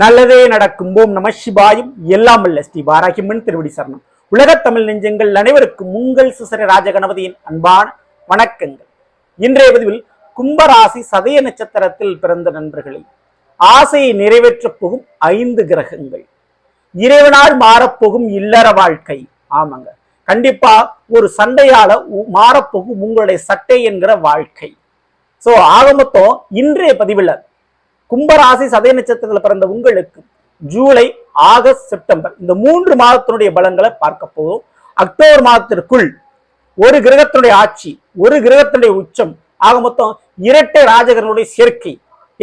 நல்லதே நடக்கும். ஓம் நம சிவாயும். எல்லாம் அல்ல ஸ்ரீ வாராகிமன் திருவடி சரணம். உலகத் தமிழ் நெஞ்சங்கள் அனைவருக்கும் உங்கள் சிசர ராஜகணபதியின் அன்பான வணக்கங்கள். இன்றைய பதிவில் கும்பராசி சதய நட்சத்திரத்தில் பிறந்த நண்பர்களே ஆசையை நிறைவேற்றப் போகும் ஐந்து கிரகங்கள். இறைவனால் மாறப்போகும் இல்லற வாழ்க்கை. ஆமாங்க. கண்டிப்பா ஒரு சண்டையால மாறப்போகும் உங்களுடைய சட்டை என்கிற வாழ்க்கை. சோ ஆக மொத்தம் இன்றைய பதிவில் கும்பராசி சதய நட்சத்திரத்தில் பிறந்த உங்களுக்கு ஜூலை ஆகஸ்ட் செப்டம்பர் இந்த மூன்று மாதத்தினுடைய பலன்களை பார்க்க போதும் அக்டோபர் மாதத்திற்குள் ஒரு கிரகத்தினுடைய ஆட்சி ஒரு கிரகத்தினுடைய உச்சம் ஆக மொத்தம் இரட்டை ராஜகர்களுடைய சேர்க்கை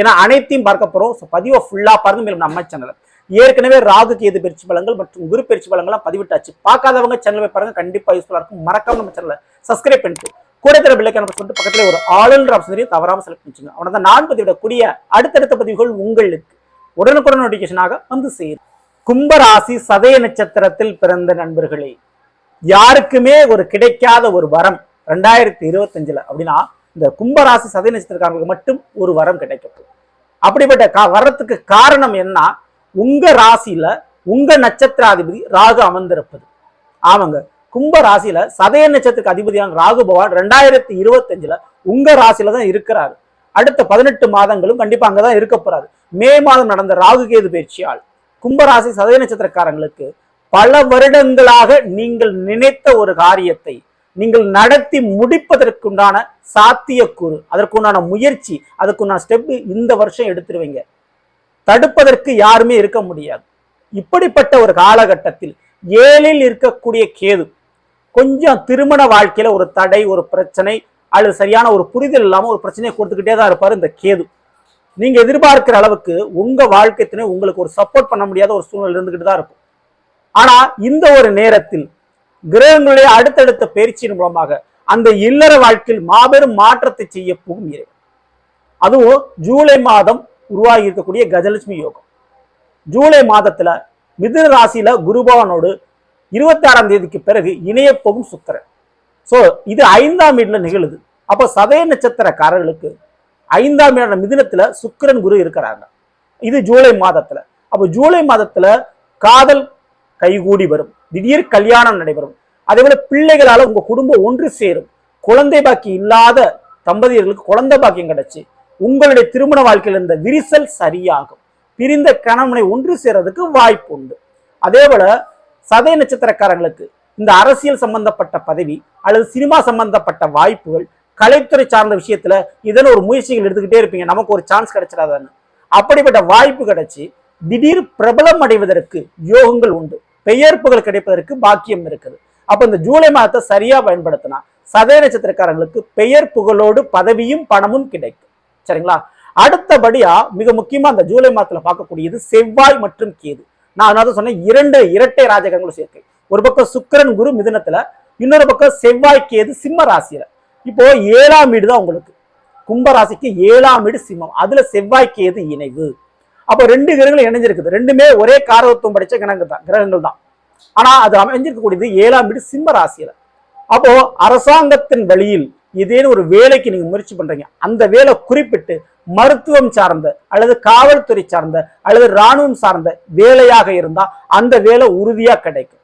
என அனைத்தையும் பார்க்க போறோம். பதிவை ஃபுல்லா பாருங்க. மேலும் நம்ம சேனல் ஏற்கனவே ராகு கேது பயிற்சி பலங்கள் மற்றும் குரு பயிற்சி பலங்கள்லாம் பதிவிட்டாச்சு. பார்க்காதவங்க சேனல் போய் பாருங்க. கண்டிப்பா யூஸ்ஃபுல்லா இருக்கும். மறக்காம நம்ம சேனலை சப்ஸ்கிரைப் பண்ணிட்டு கூட தர பிள்ளைக்கான சொல்லிட்டு பக்கத்துல ஒரு ஆளுன்ற ஆப்ஷன் தவறாமல் செலக்ட் பண்ணிச்சுங்க அவனை தான் நான் பதிவிடக்கூடிய அடுத்தடுத்த பதிவுகள் உங்களுக்கு உடனுக்குடன் நோட்டிஃபிகேஷனாக வந்து சேரும். கும்பராசி சதய நட்சத்திரத்தில் பிறந்த நண்பர்களே யாருக்குமே ஒரு கிடைக்காத ஒரு வரம் ரெண்டாயிரத்தி இருபத்தஞ்சுல அப்படின்னா இந்த கும்பராசி சதய நட்சத்திரக்காரங்களுக்கு மட்டும் ஒரு வரம் கிடைக்கும் அப்படிப்பட்ட கா- வரத்துக்கு காரணம் என்ன? உங்க ராசியில உங்க நட்சத்திராதிபதி ராகு அமர்ந்திருப்பது. ஆமாங்க. கும்ப ராசியில சதய நட்சத்திரக்கு அதிபதியான ராகு பகவான் ரெண்டாயிரத்தி இருபத்தஞ்சுல உங்க ராசியில தான் இருக்கிறாரு. அடுத்த பதினெட்டு மாதங்களும் கண்டிப்பா அங்கதான் இருக்க போறாரு. மே மாதம் நடந்த ராகு கேது பயிற்சியால் கும்பராசி சதய நட்சத்திரக்காரங்களுக்கு பல வருடங்களாக நீங்கள் நினைத்த ஒரு காரியத்தை நீங்கள் நடத்தி முடிப்பதற்குண்டான சாத்தியக்கூறு அதற்குண்டான முயற்சி அதற்குண்டான ஸ்டெப் இந்த வருஷம் எடுத்துருவீங்க. தடுப்பதற்கு யாருமே இருக்க முடியாது. இப்படிப்பட்ட ஒரு காலகட்டத்தில் ஏழில் இருக்கக்கூடிய கேது கொஞ்சம் திருமண வாழ்க்கையில ஒரு தடை ஒரு பிரச்சனை அல்லது சரியான ஒரு புரிதல் இல்லாம ஒரு பிரச்சனையை கொடுத்துக்கிட்டே தான் இருப்பாரு இந்த கேது. நீங்க எதிர்பார்க்கிற அளவுக்கு உங்க வாழ்க்கை துணை உங்களுக்கு ஒரு சப்போர்ட் பண்ண முடியாத ஒரு சூழ்நிலை இருந்துகிட்டு தான் இருக்கும். ஆனா இந்த ஒரு நேரத்தில் கிரகங்களுடைய அடுத்தடுத்த பயிற்சியின் மூலமாக அந்த இல்லற வாழ்க்கையில் மாபெரும் மாற்றத்தை செய்ய போகும் இறைவன். அதுவும் ஜூலை மாதம் உருவாகி இருக்கக்கூடிய கஜலட்சுமி யோகம். ஜூலை மாதத்துல மிதுன ராசியில குருபவனோடு இருபத்தி ஆறாம் தேதிக்கு பிறகு இணையப்போகும் சுக்கரன். ஸோ சோ இது ஐந்தாம் வீட்டில் நிகழுது. அப்போ சதய நட்சத்திரக்காரர்களுக்கு ஐந்தாம் வீடான மிதினத்தில் சுக்கரன் குரு இருக்கிறாங்க. இது ஜூலை மாதத்துல. அப்போ ஜூலை மாதத்துல காதல் கைகூடி வரும். திடீர் கல்யாணம் நடைபெறும். அதே போல பிள்ளைகளால உங்க குடும்பம் ஒன்று சேரும். குழந்தை பாக்கி இல்லாத தம்பதியர்களுக்கு குழந்தை பாக்கியம் கிடைச்சு உங்களுடைய திருமண வாழ்க்கையில் இருந்த விரிசல் சரியாகும். பிரிந்த கணவனை ஒன்று சேர்றதுக்கு வாய்ப்பு உண்டு. அதே போல சதய நட்சத்திரக்காரங்களுக்கு இந்த அரசியல் சம்பந்தப்பட்ட பதவி அல்லது சினிமா சம்பந்தப்பட்ட வாய்ப்புகள் கலைத்துறை சார்ந்த விஷயத்துல இதன் ஒரு முயற்சிகள் எடுத்துக்கிட்டே இருப்பீங்க நமக்கு ஒரு சான்ஸ் கிடைச்சிடாதான்னு அப்படிப்பட்ட வாய்ப்பு கிடைச்சி திடீர் பிரபலம் அடைவதற்கு யோகங்கள் உண்டு. பெயர்ப்புகள் கிடைப்பதற்கு பாக்கியம் இருக்குது. அப்ப இந்த ஜூலை மாதத்தை சரியா பயன்படுத்தினா சதய நட்சத்திரக்காரங்களுக்கு பெயர் புகழோடு பதவியும் பணமும் கிடைக்கும். சரிங்களா? அடுத்தபடியா மிக முக்கியமா அந்த ஜூலை மாதத்துல பார்க்கக்கூடியது செவ்வாய் மற்றும் கேது. நான் அதனால சொன்னேன் இரண்டு இரட்டை ராஜகங்களும் சேர்க்கை. ஒரு பக்கம் சுக்கிரன் குரு மிதுனத்துல இன்னொரு பக்கம் செவ்வாய் கேது சிம்ம ராசியில. இப்போ ஏழாம் வீடு தான் உங்களுக்கு. கும்பராசிக்கு ஏழாம் வீடு சிம்மம். அதுல செவ்வாய் கேது இணைவு. அப்போ ரெண்டு கிரகங்களும் இணைஞ்சிருக்குது. ரெண்டுமே ஒரே காரகத்துவம் படிச்ச கிரகங்கள் தான் கிரகங்கள் தான். ஆனா அது அமைஞ்சிருக்கக்கூடியது ஏழாம் வீடு சிம்ம ராசியில. அப்போ அரசாங்கத்தின் வழியில் ஏதேனும் ஒரு வேலைக்கு நீங்க முயற்சி பண்றீங்க அந்த வேலை குறிப்பிட்டு மருத்துவம் சார்ந்த அல்லது காவல்துறை சார்ந்த அல்லது ராணுவம் சார்ந்த வேலையாக இருந்தால் அந்த வேலை உறுதியாக கிடைக்கும்.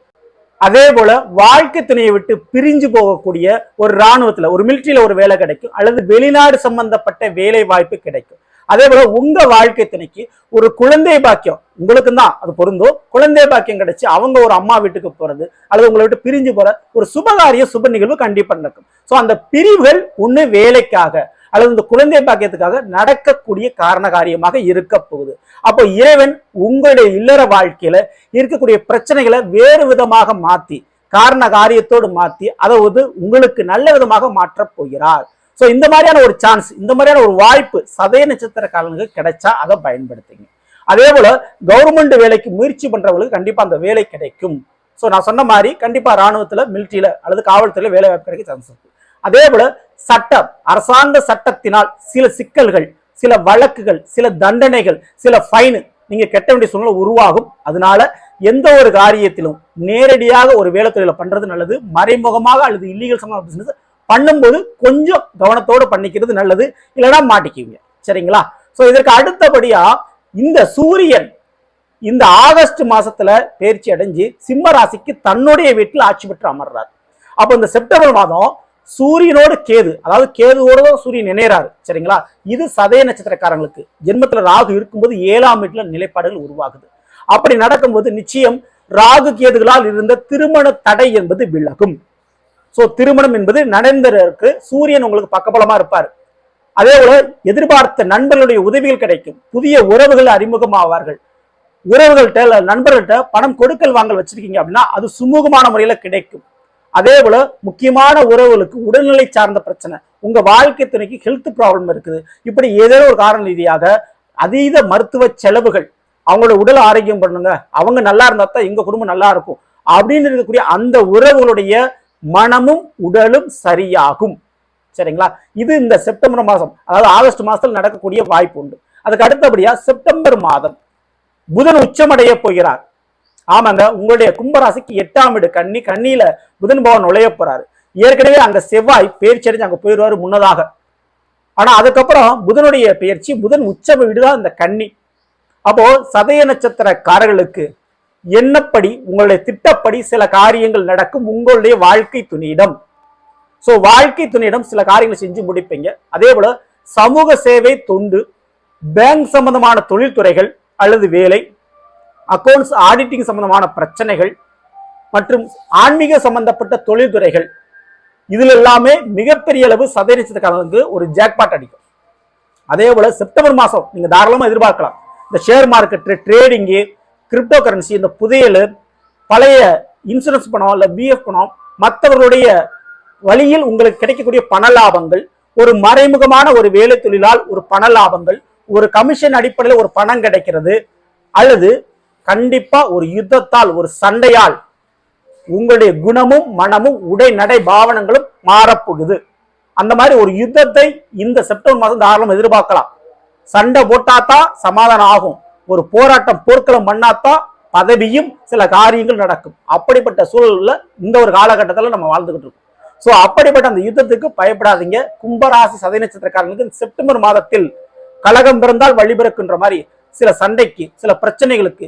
அதே போல வாழ்க்கை துணையை விட்டு பிரிஞ்சு போகக்கூடிய ஒரு இராணுவத்தில் ஒரு மிலிட்டரியில ஒரு வேலை கிடைக்கும் அல்லது வெளிநாடு சம்பந்தப்பட்ட வேலை வாய்ப்பு கிடைக்கும். அதே போல உங்க வாழ்க்கை துணைக்கு ஒரு குழந்தை பாக்கியம் உங்களுக்கு தான் அது பொருந்தும் குழந்தை பாக்கியம் கிடைச்சு அவங்க ஒரு அம்மா வீட்டுக்கு போறது அல்லது உங்களை விட்டு பிரிஞ்சு போற ஒரு சுபகாரிய சுப நிகழ்வு கண்டிப்பா நடக்கும். ஸோ அந்த பிரிவுகள் ஒன்று வேலைக்காக அல்லது இந்த குழந்தை பாக்கியத்துக்காக நடக்கக்கூடிய காரண காரியமாக இருக்க போகுது. அப்போ இறைவன் உங்களுடைய இல்லற வாழ்க்கையில இருக்கக்கூடிய பிரச்சனைகளை வேறு விதமாக மாத்தி காரண காரியத்தோடு மாத்தி அதாவது உங்களுக்கு நல்ல விதமாக மாற்றப் போகிறார். ஸோ இந்த மாதிரியான ஒரு சான்ஸ் இந்த மாதிரியான ஒரு வாய்ப்பு சதய நட்சத்திர காலங்களுக்கு கிடைச்சா அதை பயன்படுத்துங்க. அதே போல கவர்மெண்ட் வேலைக்கு முயற்சி பண்றவங்களுக்கு கண்டிப்பா அந்த வேலை கிடைக்கும். ஸோ நான் சொன்ன மாதிரி கண்டிப்பா ராணுவத்துல மிலிட்டரியில அல்லது காவல்துறையில வேலை வாய்ப்பு கிடைக்க சான்ஸ் இருக்கு. அதே போல சட்டம் அரசாங்க சட்டத்தினால் சில சிக்கல்கள் சில வழக்குகள் சில தண்டனைகள் சில ஃபைனு நீங்க கட்ட வேண்டிய சூழ்நிலை உருவாகும். அதனால எந்த ஒரு காரியத்திலும் நேரடியாக ஒரு வேலை தொழிலை பண்றது நல்லது. மறைமுகமாக அல்லது இல்லீகல் சம்பந்த பிசினஸ் பண்ணும்போது கொஞ்சம் கவனத்தோடு பண்ணிக்கிறது நல்லது. இல்லைன்னா மாட்டிக்குவீங்க. சரிங்களா? ஸோ இதற்கு அடுத்தபடியா இந்த சூரியன் இந்த ஆகஸ்ட் மாசத்துல பயிற்சி அடைஞ்சு சிம்ம ராசிக்கு தன்னுடைய வீட்டில் ஆட்சி பெற்று அமர்றார். அப்போ இந்த செப்டம்பர் மாதம் சூரியனோடு கேது அதாவது கேதுவோட தான் சூரியன் இணையறாரு சரிங்களா? இது சதய நட்சத்திரக்காரங்களுக்கு. ஜென்மத்துல ராகு இருக்கும்போது ஏழாம் வீட்டுல நிலைப்பாடுகள் உருவாகுது. அப்படி நடக்கும்போது நிச்சயம் ராகு கேதுகளால் இருந்த திருமண தடை என்பது விலகும். சோ திருமணம் என்பது நடந்ததற்கு சூரியன் உங்களுக்கு பக்கபலமா இருப்பார். அதே போல எதிர்பார்த்த நண்பர்களுடைய உதவிகள் கிடைக்கும். புதிய உறவுகள் அறிமுகமாவார்கள். உறவுகள்கிட்ட நண்பர்கள்ட்ட பணம் கொடுக்கல் வாங்கல் வச்சிருக்கீங்க அப்படின்னா அது சுமூகமான முறையில கிடைக்கும். அதே போல முக்கியமான உறவுகளுக்கு உடல்நிலை சார்ந்த பிரச்சனை உங்க வாழ்க்கை துணைக்கு ஹெல்த் ப்ராப்ளம் இருக்குது. இப்படி ஏதேனும் ஒரு காரண ரீதியாக அதீத மருத்துவ செலவுகள் அவங்களோட உடல் ஆரோக்கியம் பண்ணுங்க அவங்க நல்லா இருந்தா தான் எங்க குடும்பம் நல்லா இருக்கும். அப்படின்னு இருக்கக்கூடிய அந்த உறவுகளுடைய மனமும் உடலும் சரியாகும். சரிங்களா? இது இந்த செப்டம்பர் மாதம் அதாவது ஆகஸ்ட் மாதத்தில் நடக்கக்கூடிய வாய்ப்பு உண்டு. அதுக்கு அடுத்தபடியா செப்டம்பர் மாதம் புதன் உச்சமடைய போகிறார். ஆமாங்க உங்களுடைய கும்பராசிக்கு எட்டாம் வீடு கண்ணி கண்ணியில புதன் பவன் நுழைய போறாரு. ஏற்கனவே அங்க செவ்வாய் பயிற்சி அடைஞ்சு அங்க போயிடுவாரு முன்னதாக. ஆனா அதுக்கப்புறம் புதனுடைய பயிற்சி புதன் உச்ச வீடு தான் இந்த கன்னி. அப்போ சதய நட்சத்திரக்காரர்களுக்கு என்னப்படி உங்களுடைய திட்டப்படி சில காரியங்கள் நடக்கும் உங்களுடைய வாழ்க்கை துணியிடம். ஸோ வாழ்க்கை துணையிடம் சில காரியங்களை செஞ்சு முடிப்பீங்க. அதே போல சமூக சேவை தொண்டு பேங்க் சம்பந்தமான தொழில்துறைகள் அல்லது வேலை அக்கௌண்ட்ஸ் ஆடிட்டிங் சம்பந்தமான பிரச்சனைகள் மற்றும் ஆன்மீக சம்பந்தப்பட்ட தொழில்துறைகள் இதுல எல்லாமே மிகப்பெரிய அளவு சதவீதத்துக்காரங்களுக்கு ஒரு ஜாக்பாட் அடிக்கும். அதே போல செப்டம்பர் மாதம் நீங்கள் தாராளமாக எதிர்பார்க்கலாம். இந்த share market trading crypto currency இந்த புதையல் பழைய இன்சூரன்ஸ் பணம் இல்லை பிஎஃப் பணம் மற்றவர்களுடைய வழியில் உங்களுக்கு கிடைக்கக்கூடிய பண லாபங்கள் ஒரு மறைமுகமான ஒரு வேலை தொழிலால் ஒரு பண லாபங்கள் ஒரு கமிஷன் அடிப்படையில் ஒரு பணம் கிடைக்கிறது அல்லது கண்டிப்பா ஒரு யுத்தத்தால் ஒரு சண்டையால் உங்களுடைய குணமும் மனமும் உடை நடை பாவனங்களும் மாறப்போகுது. அந்த மாதிரி ஒரு யுத்தத்தை இந்த செப்டம்பர் மாதம் தாராளம் எதிர்பார்க்கலாம். சண்டை போட்டாதான் சமாதானம் ஆகும். ஒரு போராட்டம் போர்க்களம் பண்ணாதான் பதவியும் சில காரியங்கள் நடக்கும். அப்படிப்பட்ட சூழல்ல இந்த ஒரு காலகட்டத்தில் நம்ம வாழ்ந்துகிட்டு இருக்கோம். ஸோ அப்படிப்பட்ட அந்த யுத்தத்துக்கு பயப்படாதீங்க. கும்பராசி சதை நட்சத்திரக்காரங்களுக்கு செப்டம்பர் மாதத்தில் கலகம் பிறந்தால் வழிபிறக்குன்ற மாதிரி சில சண்டைக்கு சில பிரச்சனைகளுக்கு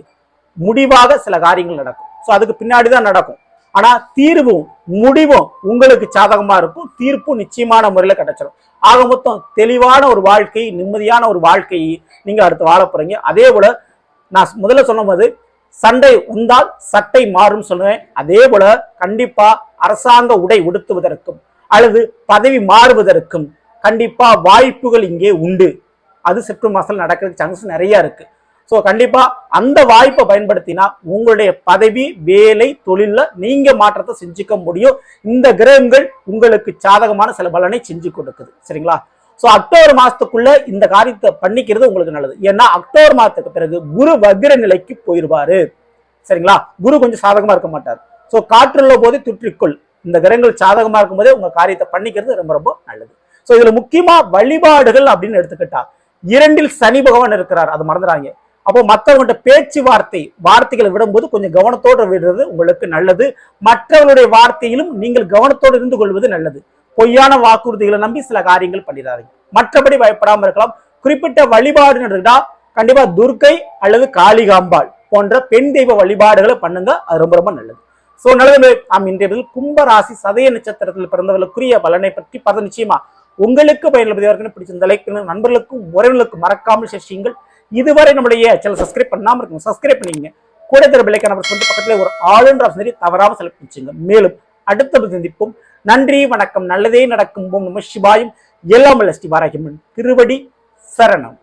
முடிவாக சில காரியங்கள் நடக்கும். ஸோ அதுக்கு பின்னாடி தான் நடக்கும். ஆனா தீர்வும் முடிவும் உங்களுக்கு சாதகமா இருக்கும். தீர்ப்பும் நிச்சயமான முறையில கிடைச்சிடும் ஆக மொத்தம் தெளிவான ஒரு வாழ்க்கை நிம்மதியான ஒரு வாழ்க்கையை நீங்க அடுத்து வாழ போறீங்க. அதே போல நான் முதல்ல சொன்ன போது சண்டை உந்தால் சட்டை மாறும் சொல்லுவேன். அதே போல கண்டிப்பா அரசாங்க உடை உடுத்துவதற்கும் அல்லது பதவி மாறுவதற்கும் கண்டிப்பா வாய்ப்புகள் இங்கே உண்டு. அது செப்டம்பர் மாசத்துல நடக்கிறதுக்கு சான்சஸ் நிறைய இருக்கு. ஸோ கண்டிப்பா அந்த வாய்ப்பை பயன்படுத்தினா உங்களுடைய பதவி வேலை தொழில நீங்க மாற்றத்தை செஞ்சுக்க முடியும். இந்த கிரகங்கள் உங்களுக்கு சாதகமான சில பலனை செஞ்சு கொடுக்குது. சரிங்களா? ஸோ அக்டோபர் மாதத்துக்குள்ள இந்த காரியத்தை பண்ணிக்கிறது உங்களுக்கு நல்லது. ஏன்னா அக்டோபர் மாதத்துக்கு பிறகு குரு வக்ர நிலைக்கு போயிடுவாரு சரிங்களா? குரு கொஞ்சம் சாதகமா இருக்க மாட்டார். ஸோ காற்றுள்ள போதே துற்றிக்கொள். இந்த கிரகங்கள் சாதகமா இருக்கும்போதே உங்க காரியத்தை பண்ணிக்கிறது ரொம்ப ரொம்ப நல்லது. ஸோ இதுல முக்கியமா வழிபாடுகள் அப்படின்னு எடுத்துக்கிட்டா இரண்டில் சனி பகவான் இருக்கிறார். அது மறந்துடாங்க அப்போ மற்றவங்கள்ட்ட பேச்சுவார்த்தை வார்த்தைகளை விடும்போது கொஞ்சம் கவனத்தோடு விடுறது உங்களுக்கு நல்லது. மற்றவர்களுடைய வார்த்தையிலும் நீங்கள் கவனத்தோடு இருந்து கொள்வது நல்லது. பொய்யான வாக்குறுதிகளை நம்பி சில காரியங்கள் பண்ணிடாதீங்க. மற்றபடி பயப்படாமல் இருக்கலாம். குறிப்பிட்ட வழிபாடு எடுத்துக்கிட்டா கண்டிப்பா துர்க்கை அல்லது காளிகாம்பாள் போன்ற பெண் தெய்வ வழிபாடுகளை பண்ணுங்க. அது ரொம்ப ரொம்ப நல்லது. சோ நல்லது நாம் இன்றைய கும்பராசி சதய நட்சத்திரத்தில் பிறந்தவர்களுக்குரிய பலனை பற்றி பார்த்து நிச்சயமா உங்களுக்கு பயனுள்ளதாக பிடிச்சிருந்த லைக் நண்பர்களுக்கும் உறவினர்களுக்கும் மறக்காமல் சேர்ச்சிங்கள் இதுவரை நம்முடைய சேனல் சப்ஸ்கிரைப் பண்ணாமல் இருக்கும் சப்ஸ்கிரைப் பண்ணிங்க கூட தர பிள்ளைக்கான பண்ணிட்டு பக்கத்தில் ஒரு ஆளுன்ற ஆப்ஷனரி தவறாமல் செலக்ட் பண்ணிச்சுங்க மேலும் அடுத்த சந்திப்போம். நன்றி வணக்கம். நல்லதே நடக்கும். ஓம் நம சிவாயும். எல்லாம் ஸ்ரீ வாராகிமன். திருவடி சரணம்.